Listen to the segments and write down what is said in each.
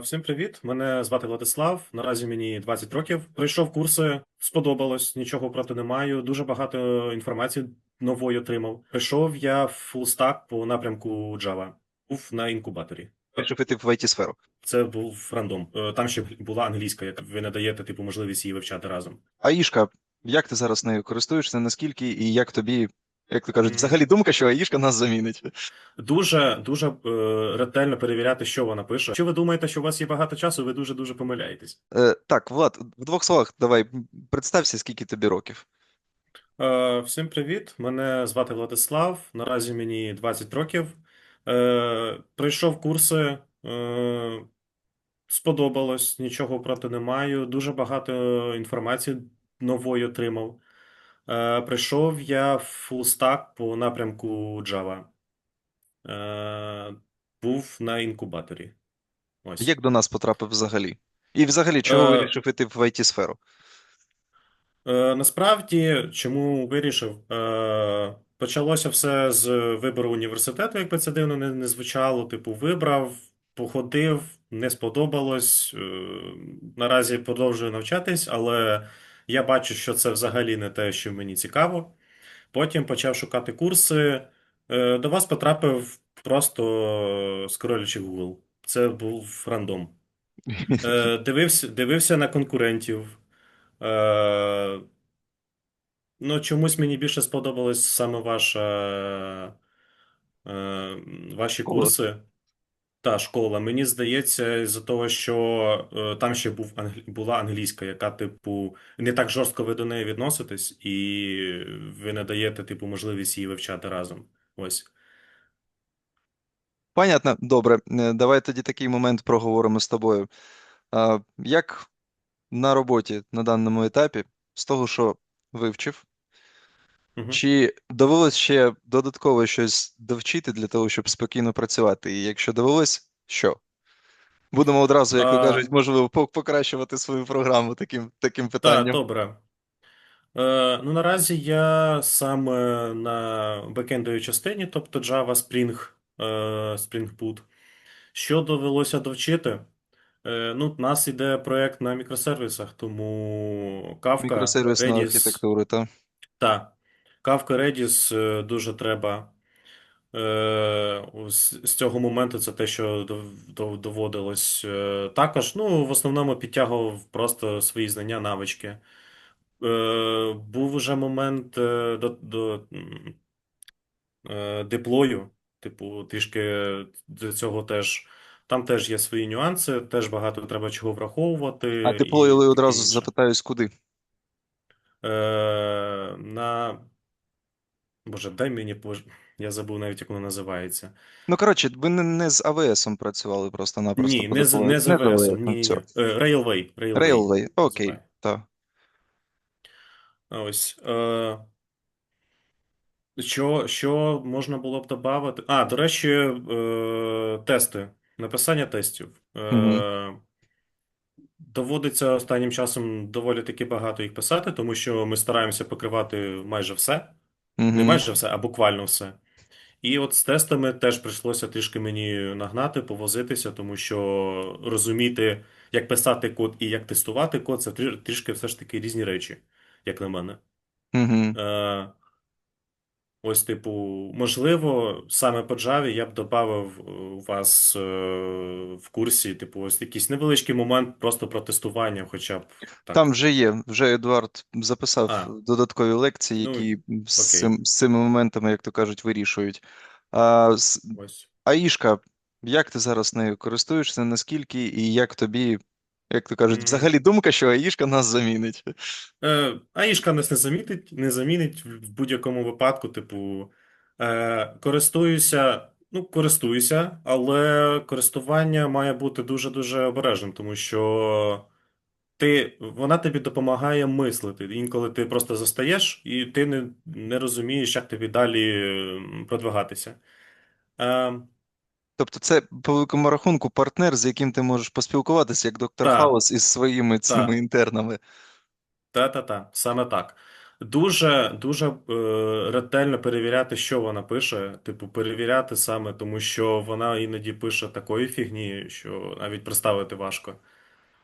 Всім привіт! Мене звати Владислав. Наразі мені 20 років. Пройшов курси, сподобалось, нічого проти не маю. Дуже багато інформації нової отримав. Прийшов я в full по напрямку Java. Був на інкубаторі. Якщо піти в it сферу Це був рандом. Е, Там ще була англійська, як ви не даєте типу можливість її вивчати разом. Аїшка, як ти зараз нею користуєшся, наскільки і як тобі, як то кажуть, взагалі думка, що Аїшка нас замінить? Дуже дуже е, ретельно перевіряти, що вона пише. Якщо ви думаєте, що у вас є багато часу, ви дуже дуже помиляєтесь. Е, так, Влад, в двох словах, давай представся, скільки тобі років. Е, Всім привіт! Мене звати Владислав. Наразі мені 20 років. Е, Пройшов курси, е, сподобалось, нічого проти не маю. Дуже багато інформації нової отримав. Е, Прийшов я в full stack по напрямку Java. Е, Був на інкубаторі. Ось. Як до нас потрапив взагалі? І взагалі, чого Е, вирішив іти в it сферу? Е, Насправді, чому вирішив? Е, Почалося все з вибору університету, якби це дивно не, не звучало. Типу, вибрав, походив, не сподобалось. Е, Наразі продовжую навчатись, але я бачу, що це взагалі не те, що мені цікаво. Потім почав шукати курси. Е, До вас потрапив просто скролячи Google. Це був рандом. Е, Дивився, дивився на конкурентів. Е, Ну, чомусь мені більше сподобалась саме ваша, е, ваші курси. Та школа. Мені здається, з-за того, що е, там ще був англі... була англійська, яка, типу, не так жорстко ви до неї відноситесь, і ви не даєте, типу, можливість її вивчати разом. Ось. Понятно, добре. Е, Давай тоді такий момент проговоримо з тобою. А, як на роботі на даному етапі, з того, що вивчив, Мгм. Чи довелось ще додатково щось довчити для того, щоб спокійно працювати? І якщо довелось, що? Будемо одразу, як А, кажуть, можливо, покращувати свою програму таким, таким Так, добре. Е, ну, наразі я саме на бекендовій частині, тобто Java, Spring, е, Spring Boot. Що довелося довчити? Е, ну, у нас іде проєкт на мікросервісах, тому Kafka, Мікросервісна Redis, архітектура, та. та, Kafka, Redis е, дуже треба. Е, з цього моменту це те, що дов- дов- доводилось. Е, також, ну, в основному підтягував просто свої знання, навички. Був уже момент до, до деплою, типу, трішки до цього теж. Там теж є свої нюанси, теж багато треба чого враховувати А і деплоїли таке одразу запитаюсь, куди? На... Боже, дай мені, боже, я забув навіть, як воно називається. Ну, коротше, ви не, не з AWS просто просто Ні, не з, не з AWS, ні, ні. Е, Railway, Railway Railway, окей, називає. так. Ось. Е, Що, що можна було б додати? А, до речі, е, тести, написання тестів. Е, доводиться останнім часом доволі таки багато їх писати, тому що ми стараємося покривати майже все. Не Угу. майже все, а буквально все. І от з тестами теж прийшлося трішки мені нагнати, повозитися, тому що розуміти, як писати код і як тестувати код, це трі- трішки все ж таки різні речі, як на мене. Угу. Е, Ось, типу, можливо, саме по Java я б додав вас е, в курсі, типу, ось якийсь невеличкий момент просто про тестування, хоча б Там вже є, вже Едуард записав А, додаткові лекції, ну, які з, окей, цим, з цими моментами, як то кажуть, вирішують. А, ось. Аїшка, як ти зараз нею користуєшся, наскільки і як тобі, як то кажуть, взагалі думка, що Аїшка нас замінить? Е, Аїшка нас не замітить, не замінить в в будь-якому випадку, типу, е, користуюся, ну, користуюся, але користування має бути дуже-дуже обережним, тому що ти, вона тобі допомагає мислити. Інколи ти просто застаєш, і ти не, не розумієш, як тобі далі продвигатися. Е, Тобто це по великому рахунку партнер, з яким ти можеш поспілкуватися, як доктор та, Хаус із своїми цими та. інтернами. Та-та-та, саме так. Дуже дуже е, ретельно перевіряти, що вона пише. Типу, перевіряти саме, тому що вона іноді пише такої фігні, що навіть представити важко.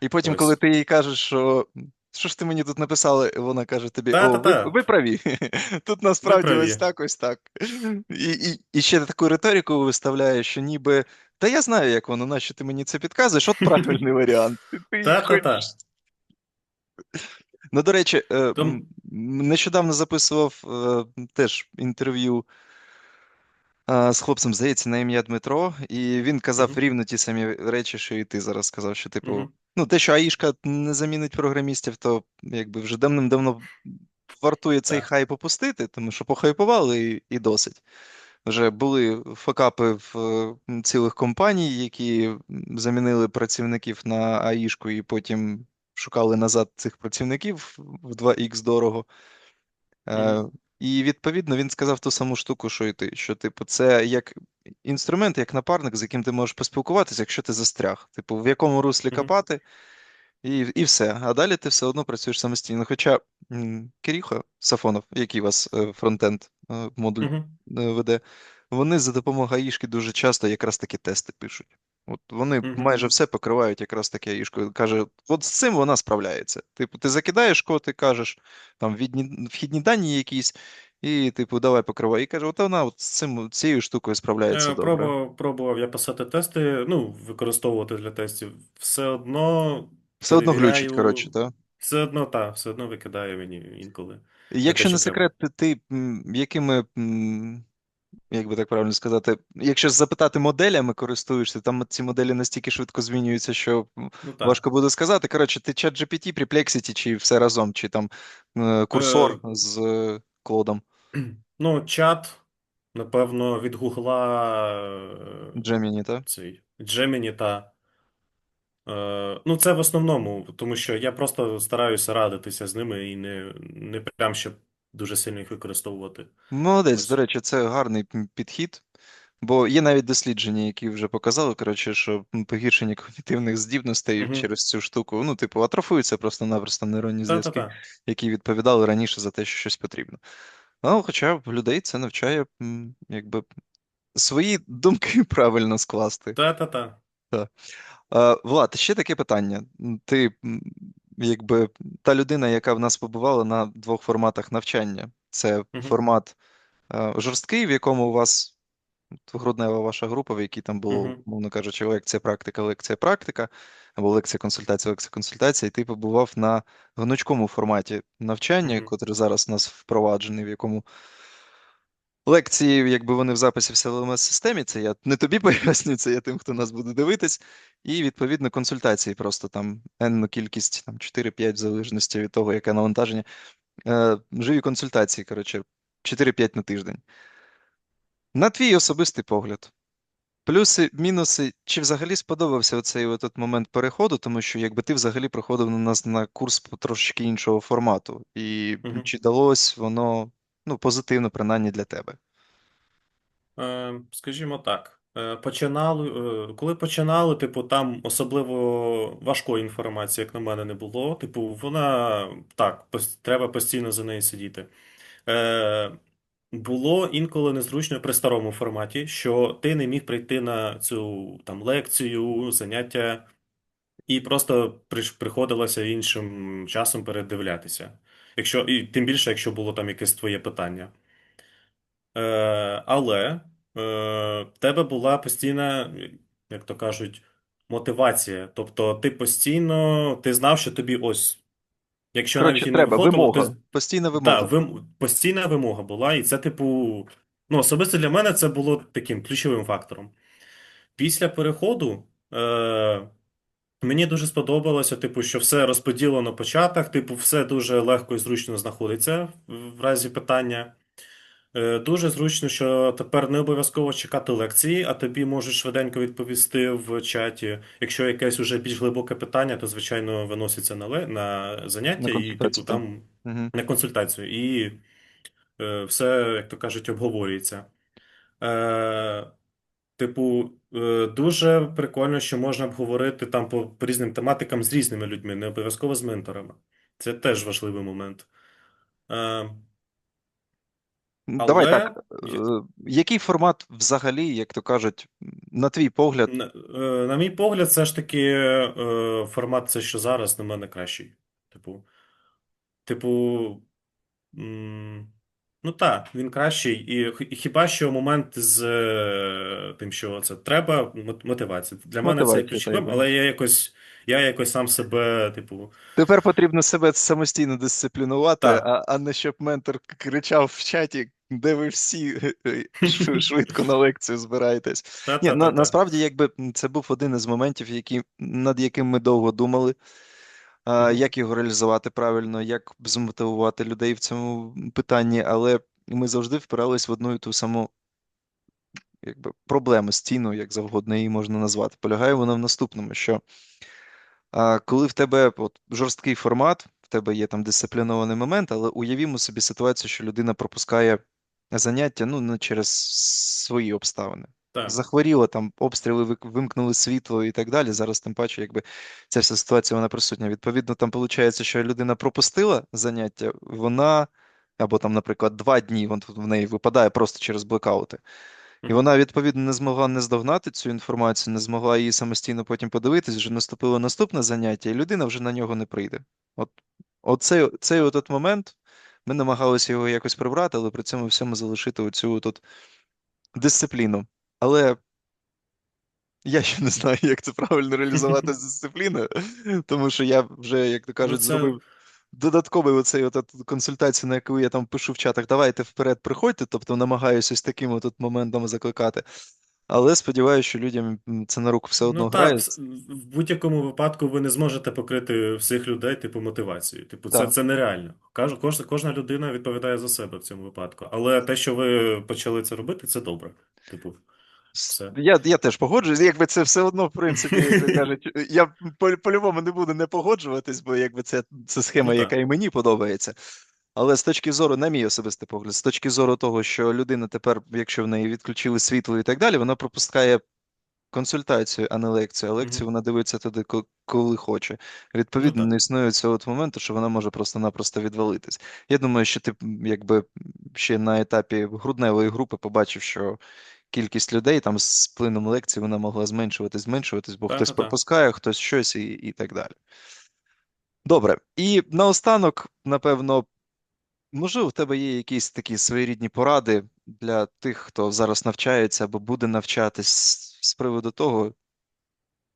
І потім, коли ти їй кажеш, що що ж ти мені тут написала, вона каже тобі: О, ви, Та-та-та, ви праві. Тут ви насправді ось так, ось так. І, і, і ще таку риторику виставляє, що ніби. Та я знаю, як воно, нащо ти мені це підказуєш, от правильний варіант. Ти Та-та-та. Ну, до речі, е, нещодавно записував е, теж інтерв'ю з хлопцем, здається, на ім'я Дмитро, і він казав Угу, рівно ті самі речі, що і ти зараз сказав, що, типу, угу, ну, те, що АІшка не замінить програмістів, то якби вже давним-давно вартує цей та. хайп опустити, тому що похайпували і, і досить. Вже були факапи в цілих компаній, які замінили працівників на АІшку і потім шукали назад цих працівників в 2х дорого. Е, і відповідно він сказав ту саму штуку, що і ти. Що, типу, це як інструмент, як напарник, з яким ти можеш поспілкуватися, якщо ти застряг. Типу, в якому руслі копати, і, і все. А далі ти все одно працюєш самостійно. Хоча м, Сафонов, який у вас е, фронтенд е, модуль е, веде, вони за допомогою АІшки дуже часто якраз такі тести пишуть. От вони угу. майже все покривають якраз таки АІшкою. Каже, от з цим вона справляється. Типу, ти закидаєш код, і кажеш, там відні, вхідні дані якісь, і, типу, давай покривай. І каже, от вона от з цим цією штукою справляється Е, добре. Пробував, пробував я писати тести, ну, використовувати для тестів. Все одно Все одно глючить, коротше, так? все одно так, все одно викидає мені інколи. Якщо не секрет, ти, ти якими, як би так правильно сказати, якщо запитати моделями користуєшся, там ці моделі настільки швидко змінюються, що Ну важко буде сказати. Коротше, ти чат GPT, Perplexity, чи все разом, чи там е, курсор Е, з е, Клодом, ну, чат, напевно, від Гугла е, Gemini, так? цей Gemini та. Е, ну, це в основному, тому що я просто стараюся радитися з ними і не, не прям щоб дуже сильно їх використовувати. Молодець, до речі, це гарний підхід. Бо є навіть дослідження, які вже показали, коротше, що погіршення когнітивних здібностей Угу. через цю штуку, ну, типу, атрофуються просто-напросто нейронні зв'язки, Та-та-та. які відповідали раніше за те, що щось потрібно. Ну, хоча людей це навчає, якби, свої думки правильно скласти. Та-та-та. Влад, ще таке питання. Ти, якби, та людина, яка в нас побувала на двох форматах навчання. Це Угу. формат е, жорсткий, в якому у вас груднева ваша група, в якій там було, Угу. мовно кажучи, лекція, практика, лекція, практика, або лекція, консультація, лекція, консультація, і ти побував на гнучкому форматі навчання, Угу. котрий зараз у нас впроваджений, в якому лекції, якби вони в записі в ЛМС системі, це я не тобі пояснюю, це я тим, хто нас буде дивитись, і відповідно консультації просто там енну кількість, там 4-5 в залежності від того, яке навантаження. Е, живі консультації, коротше, 4-5 на тиждень. На твій особистий погляд. Плюси, мінуси, чи взагалі сподобався оцей от момент переходу, тому що якби ти взагалі проходив на нас на курс по трошки іншого формату, і Угу. чи далось воно ну, позитивно, принаймні для тебе? Е, скажімо так, е, починали, е, коли починали, типу, там особливо важкої інформації, як на мене, не було. Типу, вона так, треба постійно за нею сидіти. Було інколи незручно при старому форматі, що ти не міг прийти на цю там лекцію, заняття, і просто приходилося іншим часом передивлятися. Якщо, і тим більше, якщо було там якесь твоє питання. Е, але е, в тебе була постійна, як то кажуть, мотивація. Тобто ти постійно ти знав, що тобі ось, якщо навіть і не треба виходило, вимога, ти постійна вимога. вим, постійна вимога була, і це, типу, ну, особисто для мене це було таким ключовим фактором. Після переходу е, мені дуже сподобалося, типу, що все розподілено по чатах, типу, все дуже легко і зручно знаходиться в разі питання. Е, Дуже зручно, що тепер не обов'язково чекати лекції, а тобі можуть швиденько відповісти в чаті. Якщо якесь уже більш глибоке питання, то звичайно виноситься на ле- на На заняття і, типу, консультацію, так. там Угу. на консультацію. І е, все, як то кажуть, обговорюється. Е, типу, дуже прикольно, що можна обговорити там по, по різним тематикам з різними людьми, не обов'язково з менторами. Це теж важливий момент. Е, Давай так. е, Який формат взагалі, як то кажуть, на твій погляд, На, е, на мій погляд, все ж таки е, формат це що зараз на мене кращий. Типу, типу, м, ну так, він кращий. І х- і хіба що момент з е, тим, що це треба, мот- мотивація. Для мене це є мотивація, ключовим, йде? але я якось, я якось сам себе, типу, Тепер потрібно себе самостійно дисциплінувати, так, а, а не щоб ментор кричав в чаті, де ви всі шв- швидко на лекцію збираєтесь. Ні, на, та-та-та-та. насправді, якби м, це був один із моментів, які, над яким ми довго думали, як його реалізувати правильно, як змотивувати людей в цьому питанні, але ми завжди впирались в одну і ту саму якби, проблему, стіну, як завгодно її можна назвати. Полягає вона в наступному, що а, коли в тебе от, жорсткий формат, в тебе є там дисциплінований момент, але уявімо собі ситуацію, що людина пропускає заняття ну, не через свої обставини. Так. Захворіла, там обстріли вимкнули світло і так далі. Зараз, тим паче, якби ця вся ситуація вона присутня. Відповідно, там виходить, що людина пропустила заняття, вона, або там, наприклад, два дні вон, в неї випадає просто через блекаути. І вона, відповідно, не змогла не здогнати цю інформацію, не змогла її самостійно потім подивитись, вже наступило наступне заняття, і людина вже на нього не прийде. От, оцей, цей от, от момент ми намагалися його якось прибрати, але при цьому всьому залишити оцю от, от дисципліну. Але я ще не знаю, як це правильно реалізувати з дисципліною, тому що я вже, як то Ну, кажуть, це, зробив додатковий оцей от, от консультацію, на яку я там пишу в чатах, давайте вперед приходьте, тобто намагаюся ось таким от, моментом закликати. Але сподіваюся, що людям це на руку все Ну одно так, грає. вс- в будь-якому випадку ви не зможете покрити всіх людей, типу, мотивацією. Типу, це, Так. це нереально. Кож, кожна, кожна людина відповідає за себе в цьому випадку. Але те, що ви почали це робити, це добре. Типу, все. Я, я теж погоджуюсь, якби це все одно, в принципі, кажуть, я по- по-любому не буду не погоджуватись, бо якби це, це схема, Ну яка і мені подобається. Але з точки зору, на мій особистий погляд, з точки зору того, що людина тепер, якщо в неї відключили світло і так далі, вона пропускає консультацію, а не лекцію. А лекцію Мгм. вона дивиться туди, коли хоче. Ну Відповідно, так. не існує цього от моменту, що вона може просто-напросто відвалитись. Я думаю, що ти якби ще на етапі грудневої групи побачив, що кількість людей там з плином лекцій вона могла зменшуватись, зменшуватись, бо хтось Та-та-та. пропускає, хтось щось і, і так далі. Добре. І наостанок, напевно, можливо, в тебе є якісь такі своєрідні поради для тих, хто зараз навчається або буде навчатись з приводу того,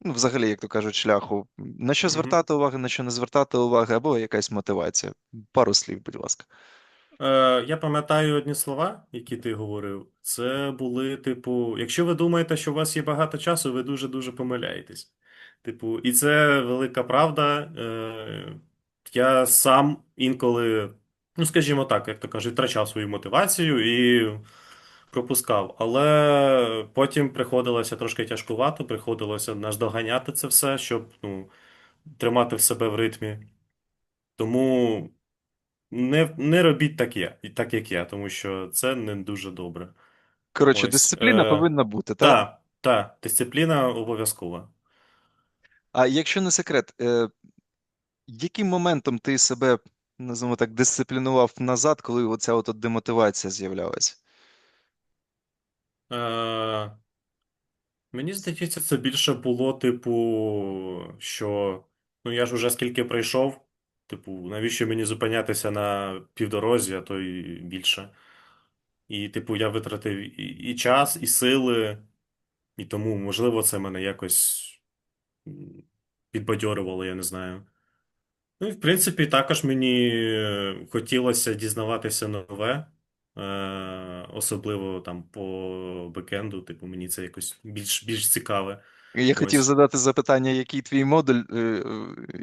ну, взагалі, як то кажуть, шляху, на що звертати увагу, на що не звертати уваги, або якась мотивація. Пару слів, будь ласка. Е, я пам'ятаю одні слова, які ти говорив. Це були, типу, якщо ви думаєте, що у вас є багато часу, ви дуже-дуже помиляєтесь. Типу, і це велика правда. Е, я сам інколи, ну, скажімо так, як то кажуть, втрачав свою мотивацію і пропускав. Але потім приходилося трошки тяжкувато, приходилося наздоганяти це все, щоб, ну, тримати в себе в ритмі. Тому. Не, не робіть так я, так як я, тому що це не дуже добре. Коротше, Ось. дисципліна Е, повинна бути, так? та, та, дисципліна обов'язкова. А якщо не секрет, е, яким моментом ти себе, називаємо так, дисциплінував назад, коли оця от от демотивація з'являлася? Е, мені здається, це більше було, типу, що ну я ж уже скільки пройшов, типу, навіщо мені зупинятися на півдорозі, а то й більше. І, типу, я витратив і, і час, і сили, і тому, можливо, це мене якось підбадьорювало, я не знаю. Ну, і в принципі, також мені хотілося дізнаватися нове, е, особливо там по бекенду, типу, мені це якось більш, більш цікаве. Я хотів задати запитання, який твій модуль е,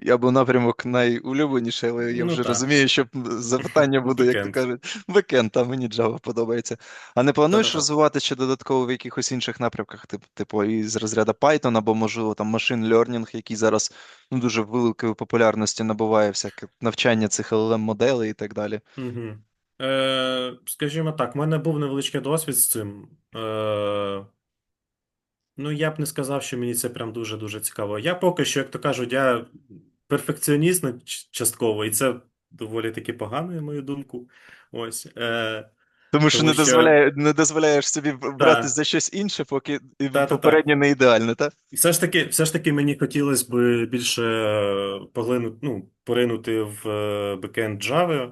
е, або напрямок найулюбленіший, але я Ну вже так, розумію, що запитання буде, як то кажуть, бекенд, а мені Java подобається. А не плануєш Та-та-та. розвивати ще додатково в якихось інших напрямках, тип, типу із розряду Python, або, можливо, там machine learning, який зараз ну, дуже великої популярності набуває, всяке навчання цих LLM-моделей і так далі. Угу. Е, скажімо так, в мене був невеличкий досвід з цим. Е, ну, я б не сказав, що мені це прям дуже-дуже цікаво. Я поки що, як то кажуть, я перфекціоніст на ч- частково, і це доволі таки погано, на мою думку. Ось. Е, Тому що Тому не що- дозволяє, не дозволяєш собі брати Так. за щось інше, поки і Та-та-та. попереднє не ідеально, так? І все ж таки, все ж таки мені хотілося б більше е, поглинути, ну, поринути в е, бекенд Java,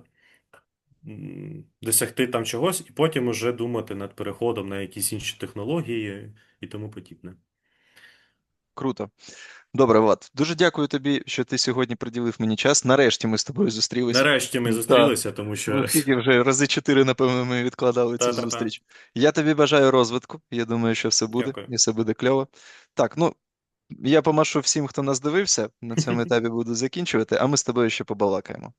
м, досягти там чогось, і потім уже думати над переходом на якісь інші технології і тому подібне. Круто. Добре, Влад. Дуже дякую тобі, що ти сьогодні приділив мені час. Нарешті ми з тобою зустрілися. Нарешті ми зустрілися, тому що скільки вже рази чотири, напевно, ми відкладали цю зустріч. Я тобі бажаю розвитку. Я думаю, що все буде, Дякую. і все буде кльово. Так, ну я помашу всім, хто нас дивився. На цьому етапі буду закінчувати, а ми з тобою ще побалакаємо.